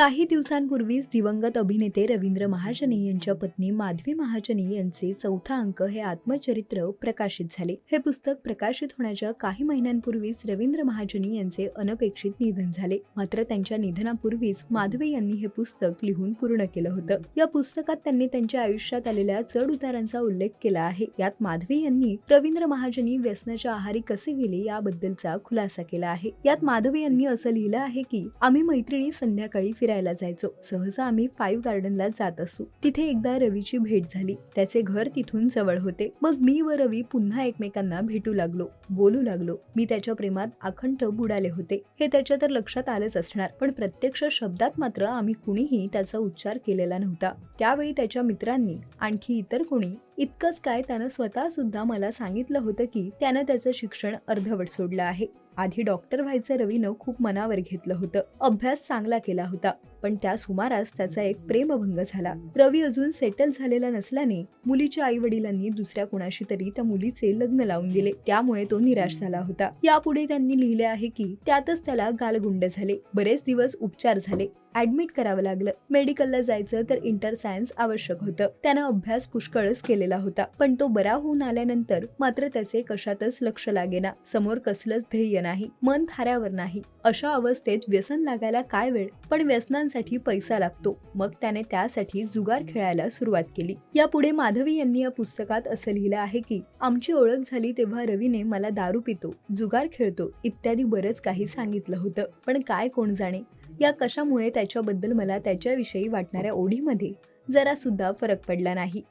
काही दिवसांपूर्वीच दिवंगत अभिनेते रवींद्र महाजनी यांच्या पत्नी माधवी महाजनी यांचे चौथा अंक हे आत्मचरित्र प्रकाशित झाले. हे पुस्तक प्रकाशित होण्याच्या काही महिन्यांपूर्वीच रवींद्र महाजनी यांचे अनपेक्षित निधन झाले. मात्र त्यांच्या निधनापूर्वीच माधवी यांनी हे पुस्तक लिहून पूर्ण केलं होतं. या पुस्तकात त्यांनी त्यांच्या आयुष्यात आलेल्या चढ उतारांचा उल्लेख केला आहे. यात माधवी यांनी रवींद्र महाजनी व्यसनाच्या आहारी कसे गेले याबद्दलचा खुलासा केला आहे. यात माधवी यांनी असं लिहिलं आहे की आम्ही मैत्रिणी संध्याकाळी फिरायला जायचो. सहसा आम्ही फाईव्ह गार्डनला जात असू. तिथे एकदा रवीची भेट झाली. त्याचे घर तिथून जवळ होते. मग मी व रवी पुन्हा एकमेकांना भेटू लागलो. बोलू लागलो. मी त्याच्या प्रेमात अखंड बुडाले होते. हे त्याच्या तर लक्षात आलंच असणार. पण प्रत्यक्ष शब्दात मात्र आम्ही कुणीही त्याचा उच्चार केलेला नव्हता. त्यावेळी त्याच्या मित्रांनी आणखी इतर कोणी इतकंच काय त्यानं स्वतः सुद्धा मला सांगितलं होतं की त्यानं त्याचं शिक्षण अर्धवट सोडलं आहे. आधी डॉक्टर व्हायचं रवीनं खूप मनावर घेतलं होतं. अभ्यास चांगला केला होता पण त्या सुमारास त्याचा एक प्रेमभंग झाला. रवी अजून सेटल झालेला नसल्याने मुलीच्या आई वडिलांनी दुसऱ्या कुणाशी तरी त्या मुलीचे लग्न लावून दिले. त्यामुळे तो निराश झाला होता. यापुढे त्यांनी लिहिले आहे की त्यातच त्याला गालगुंड झाले. बरेच दिवस उपचार झाले. ऍडमिट करावं लागलं. मेडिकलला जायचं तर इंटर सायन्स आवश्यक होतं. त्यानं अभ्यास पुष्कळच केलेला होता. पण तो बरा होऊन आल्यानंतर मात्र त्याचे कशातच लक्ष लागेना. समोर कसलंच ध्येय नाही. मन थाऱ्यावर नाही. अशा अवस्थेत व्यसन लागायला काय वेळ? पण व्यसनांसाठी पैसा लागतो. मग त्याने त्यासाठी जुगार खेळायला सुरुवात केली. यापुढे माधवी यांनी या पुस्तकात असं लिहिलं आहे की आमची ओळख झाली तेव्हा रवीने मला दारू पितो जुगार खेळतो इत्यादी बरंच काही सांगितलं होतं. पण काय कोण जाणे? या कशामुळे त्याच्याबद्दल मला त्याच्याविषयी वाटणाऱ्या ओढीमध्ये जरा सुद्धा फरक पडला नाही.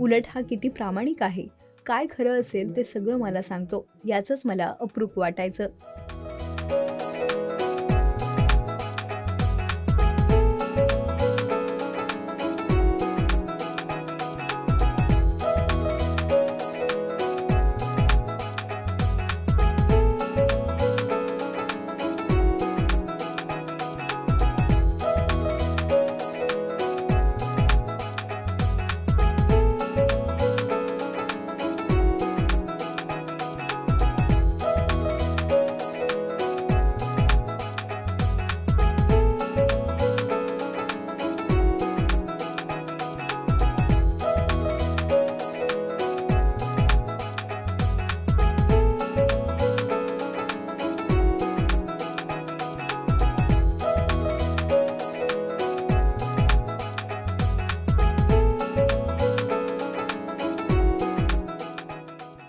उलट हा किती प्रामाणिक आहे? काय खरं असेल ते सगळं मला सांगतो. याचंच मला अप्रूप वाटायचं.